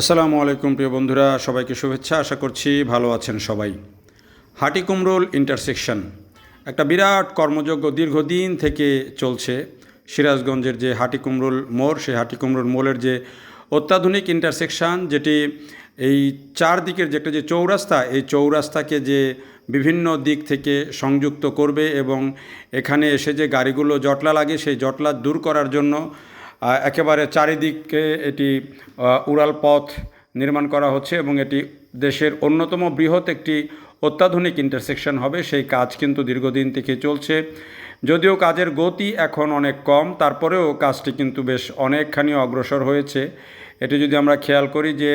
আসসালামু আলাইকুম প্রিয় বন্ধুরা, সবাইকে শুভেচ্ছা। আশা করছি ভালো আছেন সবাই। হাটিকুমরুল ইন্টারসেকশন একটা বিরাট কর্মযজ্ঞ দীর্ঘদিন থেকে চলছে। সিরাজগঞ্জের যে হাটিকুমরুল মোড়, সেই হাটিকুমরুল মোড়ের যে অত্যাধুনিক ইন্টারসেকশন যেটি এই চারদিকের যে একটা যে চৌরাস্তা, এই চৌরাস্তাকে যে বিভিন্ন দিক থেকে সংযুক্ত করবে এবং এখানে এসে যে গাড়িগুলো জটলা লাগে, সেই জটলা দূর করার জন্য একেবারে চারিদিকে এটি উড়াল পথ নির্মাণ করা হচ্ছে এবং এটি দেশের অন্যতম বৃহৎ একটি অত্যাধুনিক ইন্টারসেকশন হবে। সেই কাজ কিন্তু দীর্ঘদিন থেকে চলছে। যদিও কাজের গতি এখন অনেক কম, তারপরেও কাজটি কিন্তু বেশ অনেকখানি অগ্রসর হয়েছে। এটি যদি আমরা খেয়াল করি যে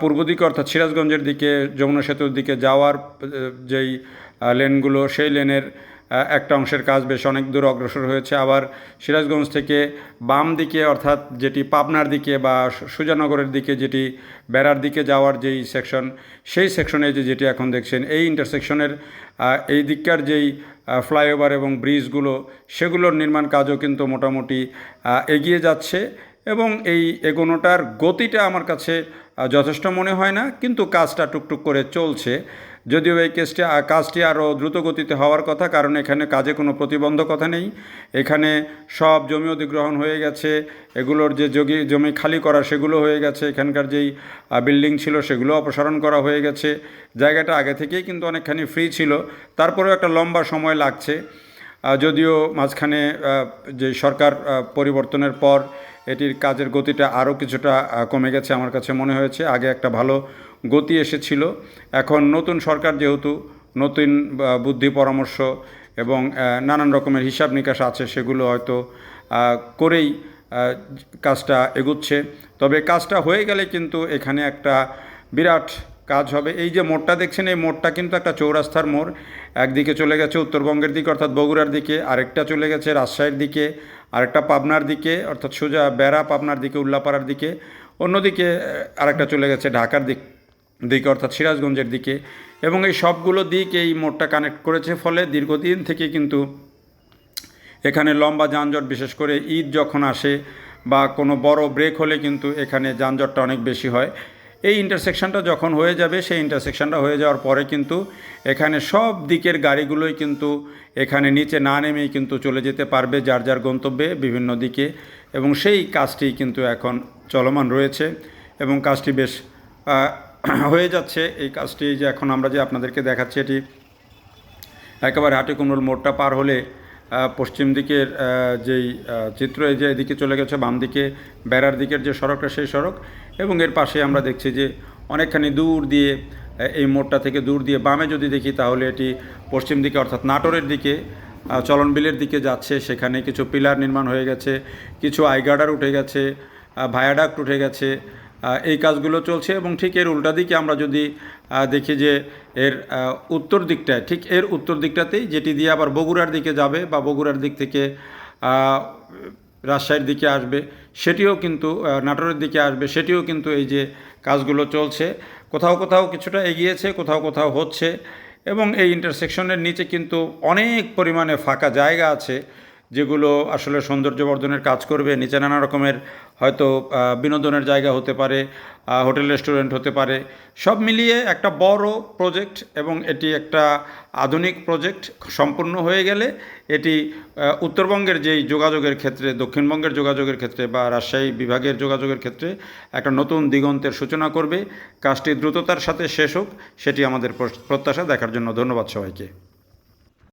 পূর্ব দিকে অর্থাৎ সিরাজগঞ্জের দিকে, যমুনা সেতুর দিকে যাওয়ার যেই লেনগুলো, সেই লেনের একটা অংশের কাজ বেশ অনেক দূর অগ্রসর হয়েছে। আবার সিরাজগঞ্জ থেকে বাম দিকে, অর্থাৎ যেটি পাবনার দিকে বা সুজানগরের দিকে, যেটি বেড়ার দিকে যাওয়ার যেই সেকশন সেই সেকশনে যে যেটি এখন দেখছেন, এই ইন্টারসেকশনের এই দিককার যেই ফ্লাইওভার এবং ব্রিজগুলো সেগুলোর নির্মাণ কাজও কিন্তু মোটামুটি এগিয়ে যাচ্ছে এবং এই এগোনোটার গতিটা আমার কাছে যথেষ্ট মনে হয় না, কিন্তু কাজটা টুকটুক করে চলছে। যদিও এই কেসটি কাজটি আরও দ্রুতগতিতে হওয়ার কথা, কারণ এখানে কাজে কোনো প্রতিবন্ধকতা নেই। এখানে সব জমি অধিগ্রহণ হয়ে গেছে, এগুলোর যে জমি জমি খালি করা সেগুলো হয়ে গেছে, এখানকার যেই বিল্ডিং ছিল সেগুলো অপসারণ করা হয়ে গেছে। জায়গাটা আগে থেকেই কিন্তু অনেকখানি ফ্রি ছিল। তারপরেও একটা লম্বা সময় লাগছে। যদিও মাঝখানে যে সরকার পরিবর্তনের পর এটির কাজের গতিটা আরও কিছুটা কমে গেছে আমার কাছে মনে হয়েছে। আগে একটা ভালো গতি এসেছিল। এখন নতুন সরকার যেহেতু, নতুন বুদ্ধি, পরামর্শ এবং নানান রকমের হিসাব নিকাশ আছে, সেগুলো হয়তো করেই কাজটা এগুচ্ছে। তবে কাজটা হয়ে গেলে কিন্তু এখানে একটা বিরাট কাজ হবে। এই যে মোড়টা দেখছেন, এই মোড়টা কিন্তু একটা চৌরাস্তার মোড়। একদিকে চলে গেছে উত্তরবঙ্গের দিকে, অর্থাৎ বগুড়ার দিকে। আরেকটা চলে গেছে রাজশাহীর দিকে। আরেকটা পাবনার দিকে, অর্থাৎ সোজা বেড়া পাবনার দিকে, উল্লাপাড়ার দিকে। অন্যদিকে আরেকটা চলে গেছে ঢাকার দিক, দিকে, অর্থাৎ সিরাজগঞ্জের দিকে। এবং এই সবগুলো দিক এই মোড়টা কানেক্ট করেছে ফলে দীর্ঘদিন থেকে কিন্তু এখানে লম্বা যানজট, বিশেষ করে ঈদ যখন আসে বা কোনো বড় ব্রেক হলে কিন্তু এখানে যানজটটা অনেক বেশি হয়। এই ইন্টারসেকশনটা যখন হয়ে যাবে, সেই ইন্টারসেকশনটা হয়ে যাওয়ার পরে কিন্তু এখানে সব দিকের গাড়িগুলোই কিন্তু এখানে নিচে না নেমেই কিন্তু চলে যেতে পারবে যার যার গন্তব্যে বিভিন্ন দিকে এবং সেই কাজটি কিন্তু এখন চলমান রয়েছে এবং কাজটি বেশ হয়ে যাচ্ছে। এই কাজটি যে এখন আমরা যে আপনাদেরকে দেখাচ্ছি, এটি একেবারে হাটিকুমরুল মোড়টা পার হলে পশ্চিম দিকের যেই চিত্র এই যে এদিকে চলে গেছে বাম দিকে বেড়ার দিকের যে সড়কটা সেই সড়ক। এবং এর পাশে আমরা দেখছি যে অনেকখানি দূর দিয়ে এই মোড়টা থেকে দূর দিয়ে বামে যদি দেখি তাহলে এটি পশ্চিম দিকে অর্থাৎ নাটোরের দিকে আহ, চলনবিলের দিকে যাচ্ছে। সেখানে কিছু পিলার নির্মাণ হয়ে গেছে কিছু আইগার্ডার উঠে গেছে ভায়াডাক্ট উঠে গেছে এই কাজগুলো চলছে এবং ঠিক এর উল্টা দিকে আমরা যদি দেখি যে এর উত্তর দিকটায় ঠিক এর উত্তর দিকটাতেই যেটি দিয়ে আবার বগুড়ার দিকে যাবে বা বগুড়ার দিক থেকে রাজশাহীর দিকে আসবে, সেটিও কিন্তু নাটোরের দিকে আসবে, সেটিও কিন্তু এই যে কাজগুলো চলছে। কোথাও কোথাও কিছুটা এগিয়েছে, কোথাও কোথাও হচ্ছে এবং এই ইন্টারসেকশনের নিচে কিন্তু অনেক পরিমাণে ফাঁকা জায়গা আছে। যেগুলো আসলে সৌন্দর্যবর্ধনের কাজ করবে, নিচে নানা রকমের হয়তো বিনোদনের জায়গা হতে পারে হোটেল, রেস্টুরেন্ট হতে পারে। সব মিলিয়ে একটা বড় প্রজেক্ট এবং এটি একটা আধুনিক প্রজেক্ট সম্পূর্ণ হয়ে গেলে এটি উত্তরবঙ্গের যেই যোগাযোগের ক্ষেত্রে, দক্ষিণবঙ্গের যোগাযোগের ক্ষেত্রে বা রাজশাহী বিভাগের যোগাযোগের ক্ষেত্রে একটা নতুন দিগন্তের সূচনা করবে। কাজটি দ্রুততার সাথে শেষ হোক, সেটি আমাদের প্রত্যাশা দেখার জন্য ধন্যবাদ সবাইকে।